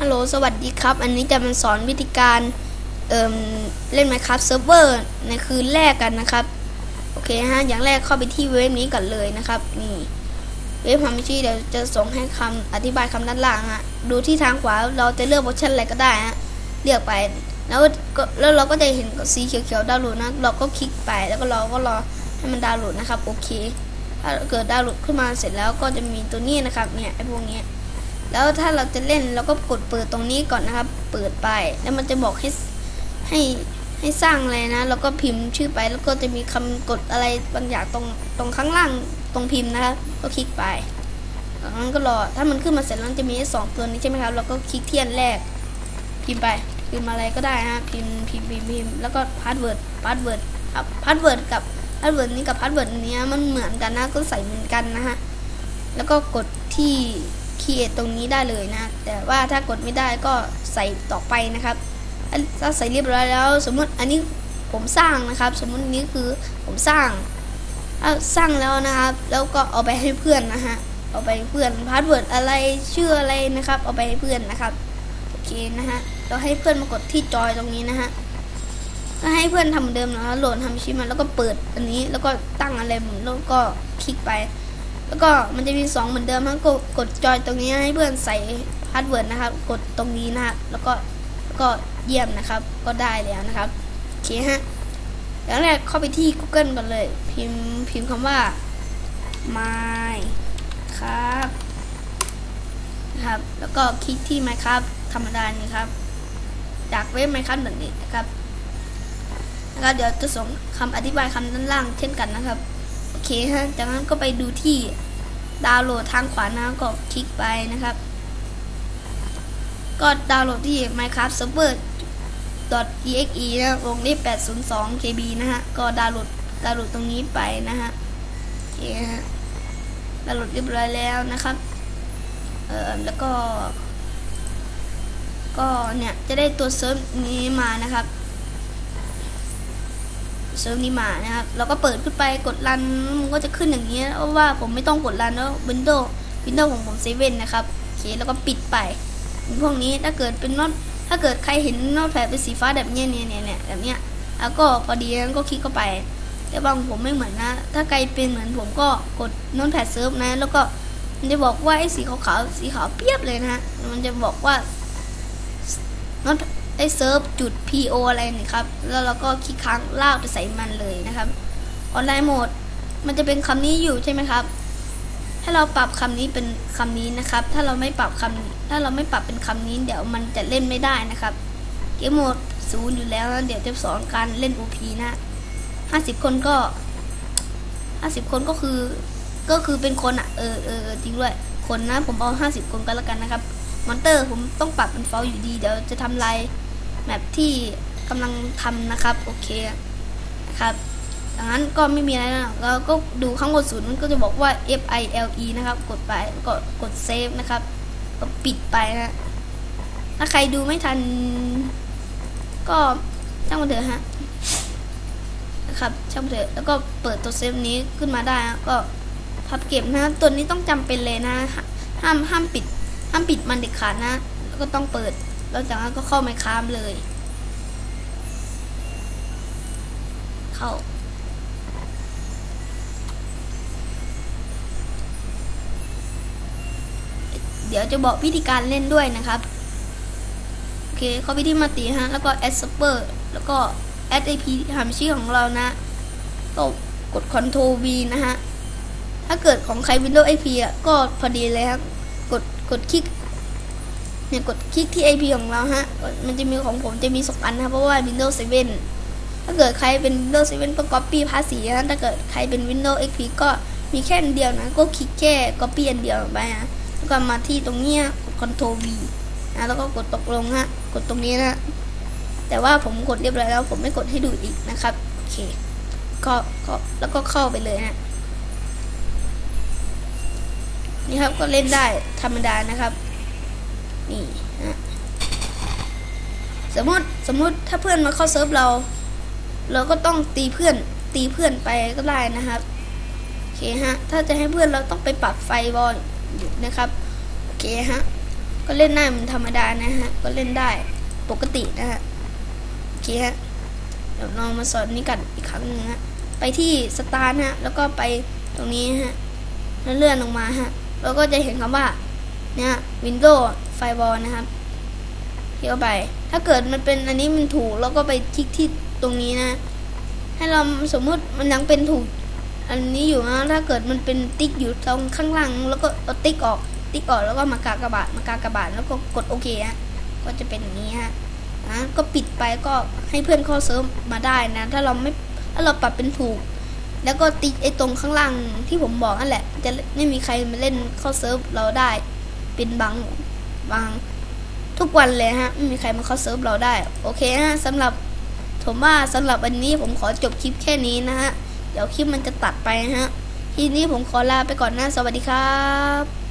ฮัลโหล สวัสดีครับ อันนี้จะมาสอนวิธีการเอ่มเล่น Minecraft Server ในคืนแรกกันนะครับ โอเคฮะ อย่างแรกเข้าไปที่เว็บนี้ก่อนเลยนะครับ นี่ เว็บความชี่เดี๋ยวจะส่งให้คำอธิบายคำด้านล่างฮะ ดูที่ทางขวาเราจะเลือกออปชั่นอะไรก็ได้ฮะ เลือกไป แล้วก็แล้วเราก็จะเห็นสีเขียวๆดาวน์โหลดนะ เราก็คลิกไป แล้วก็รอก็รอให้มันดาวน์โหลดนะครับ โอเค ถ้าเกิดดาวน์โหลดขึ้นมาเสร็จแล้วก็จะมีตัวนี้นะครับ เนี่ยไอพวกเนี้ย แล้วถ้าเราจะเล่นเราก็กดเปิดตรงนี้ก่อนนะครับ เปิดไปแล้วมันจะบอกให้ให้ให้สร้างอะไรนะแล้วก็พิมพ์ชื่อไปแล้วก็จะมีคำกดอะไรบางอย่างตรงตรงข้างล่างตรงพิมพ์นะครับก็คลิกไปจากนั้นก็รอถ้ามันขึ้นมาเสร็จแล้วจะมีสองตัวนี้ใช่ไหมครับเราก็คลิกเทียนแรก พิมพ์ไปพิมพ์อะไรก็ได้ฮะพิมพ์พิมพ์พิมพ์พิมพ์แล้วก็พาสเวิร์ดพาสเวิร์ดครับพาสเวิร์ดกับพาสเวิร์ดนี้กับพาสเวิร์ดนี้มันเหมือนกันนะก็ใส่เหมือนกันนะฮะแล้วก็กดที่ คีเอทตรงนี้ได้เลยนะ แต่ว่าถ้ากดไม่ได้ก็ใส่ต่อไปนะครับถ้าใส่เรียบร้อยแล้ว สมมติอันนี้ผมสร้างนะครับ สมมตินี้คือผมสร้างถ้าสร้างแล้วนะครับ แล้วก็เอาไปให้เพื่อนนะฮะเอาไปเพื่อนพาสเวิร์ดอะไรชื่ออะไรนะครับ เอาไปให้เพื่อนนะครับโอเคนะฮะเราให้เพื่อนมากดที่จอยตรงนี้นะฮะก็ให้เพื่อนทำเหมือนเดิมนะโหลดทำชิปมาแล้วก็เปิดอันนี้แล้วก็ตั้งอะไรแล้วก็คลิกไป แล้วก็มันจะมีสองเหมือนเดิมฮะกดกดจอยตรงนี้ให้เพื่อนใส่พาสเวิร์ดนะครับ กดตรงนี้นะฮะแล้วก็แล้วก็เยี่ยมนะครับ ก็ได้แล้วนะครับโอเคฮะอย่างแรกเข้าไปที่ Google ก่อนเลย พิมพ์พิมพ์คำว่า my ครับนะครับ แล้วก็คลิกที่ Minecraft ธรรมดานี่ครับ จากเว็บ Minecraft หนึ่งนี้นะครับนะครับ เดี๋ยวจะส่งคำอธิบายคำด้านล่างเช่นกันนะครับ เคฮะ จากนั้นก็ไปดูที่ดาวน์โหลดทางขวานะก็คลิกไปนะครับ ก็ดาวน์โหลดที่ Minecraft Server .exe นะวงเล็บ802 KB นะฮะ ก็ดาวน์โหลดดาวน์โหลดตรงนี้ไปนะฮะโอเคฮะดาวน์โหลดเรียบร้อยแล้วนะครับ เอ่อ แล้วก็ ก็เนี่ย จะได้ตัวเซิร์ฟนี้มานะครับ เซิร์ฟนี้มานะครับเราก็เปิดขึ้นไปกดรันมันก็จะขึ้นอย่างนี้เพราะว่าผมไม่ต้องกดรันแล้ว Windows Windows ของผมเซเว่นนะครับโอเคแล้วก็ปิดไป พวกนี้ถ้าเกิดเป็นน็อตถ้าเกิดใครเห็นน็อตแผลเป็นสีฟ้าแบบเนี้ยเนี่ยเนี่ยเนี่ยแบบเนี้ยแล้วก็พอดีนั้นก็คลิกเข้าไป แต่บางผมไม่เหมือนนะ ถ้าใครเป็นเหมือนผมก็กดน็อตแผลเซิร์ฟนะ แล้วก็มันจะบอกว่าไอ้สีขาวๆสีขาวเปียบเลยนะฮะมันจะบอกว่าน็อต ได้เซิร์ฟจุด PO อะไรนี่ครับ แล้วเราก็คลิกค้างลากไปใส่มันเลยนะครับ ออนไลน์โหมด มันจะเป็นคำนี้อยู่ใช่ไหมครับถ้าเราปรับคำนี้เป็นคำนี้นะครับ ถ้าเราไม่ปรับคำถ้าเราไม่ปรับเป็นคำนี้ เดี๋ยวมันจะเล่นไม่ได้นะครับ เกมโหมดศูนย์อยู่แล้วนะเดี๋ยวจะสอนการเล่น OP นะห้าสิบคนก็ห้าสิบคนก็คือ ก็คือเป็นคนอะเออเออจริงด้วย คนนะผมเอาห้าสิบคนก็แล้วกันนะครับ มอนเตอร์ผมต้องปรับเป็นเฟลอยู่ดี เดี๋ยวจะทำลาย แมปที่กำลังทำนะครับ โอเคนะครับดังนั้นก็ไม่มีอะไรนะแล้วก็ดูข้างบนศูนย์มันก็จะบอกว่า F I L E นะครับ กดไปก็กดเซฟนะครับก็ปิดไปนะถ้าใครดูไม่ทัน ก็ช่างมันเถอะฮะนะครับช่างมันเถอะแล้วก็เปิดตัวเซฟนี้ขึ้นมาได้นะก็พับเก็บนะ ตัวนี้ต้องจำเป็นเลยนะ ห้ามห้ามปิด ห้ามปิดมันเด็ดขาดนะ แล้วก็ต้องเปิด แล้วจากนั้นก็เข้าไมค้ามเลย เข้า เดี๋ยวจะบอกวิธีการเล่นด้วยนะครับ โอเค เข้าไปที่มาติฮะ แล้วก็ add super แล้วก็ add ip หามชื่อของเรานะก็กด control v นะฮะ ถ้าเกิดของใคร Windows IP อะ ก็พอดีเลยครับ กด กดคลิก เนี่ยกดคลิกที่ IP ของเราฮะ มันจะมีของผมจะมีสองอันนะเพราะว่า Windows 7 ถ้าเกิดใครเป็น Windows 7 ก็ Copy ภาษีนะถ้าเกิดใครเป็น Windows XP ก็มีแค่อันเดียวนะ ก็คลิกแค่ Copy อันเดียวไปนะแล้วก็มาที่ตรงเนี้ยกด Ctrl V นะแล้วก็กดตกลงฮะ กดตรงนี้นะ แต่ว่าผมกดเรียบร้อยแล้ว ผมไม่กดให้ดูอีกนะครับโอเคก็ก็แล้วก็เข้าไปเลยนะนี่ครับก็เล่นได้ธรรมดานะครับ นี่นะสมมติสมมติถ้าเพื่อนมาเข้าเซิร์ฟเรา เราก็ต้องตีเพื่อนตีเพื่อนไปก็ได้นะครับโอเคฮะถ้าจะให้เพื่อนเราต้องไปปรับไฟบอลนะครับโอเคฮะก็เล่นได้มันธรรมดานะฮะก็เล่นได้ปกตินะฮะโอเคฮะเดี๋ยวลองมาสอนนี้กันอีกครั้งหนึงฮะไปที่สตาร์ฮะแล้วก็ไปตรงนี้ฮะแล้วเลื่อนลงมาฮะเราก็จะเห็นคำว่าเนี่ย Windows Firewall นะครับคลิกเข้าไป ถ้าเกิดมันเป็นอันนี้มันถูกเราก็ไปคลิกที่ตรงนี้นะ ให้เราสมมุติมันยังเป็นถูก อันนี้อยู่นะถ้าเกิดมันเป็นติ๊กอยู่ตรงข้างล่าง แล้วก็เอาติ๊กออก ติ๊กออกแล้วก็มากากระบาทมากากระบาทแล้วก็กดโอเคฮะก็จะเป็นอย่างนี้ฮะนะก็ปิดไปก็ให้เพื่อนเข้าเซิร์ฟมาได้นะ ถ้าเราไม่ถ้าเราปรับเป็นถูก แล้วก็ติ๊กไอ้ตรงข้างล่างที่ผมบอกนั่นแหละ จะไม่มีใครมาเล่นเข้าเซิร์ฟเราได้ เป็นบาง บางทุกวันเลยฮะไม่มีใครมาเข้าเซิร์ฟเราได้ โอเคฮะสำหรับผมว่าสำหรับวันนี้ผมขอจบคลิปแค่นี้นะฮะ เดี๋ยวคลิปมันจะตัดไปฮะ ทีนี้ผมขอลาไปก่อนนะ สวัสดีครับ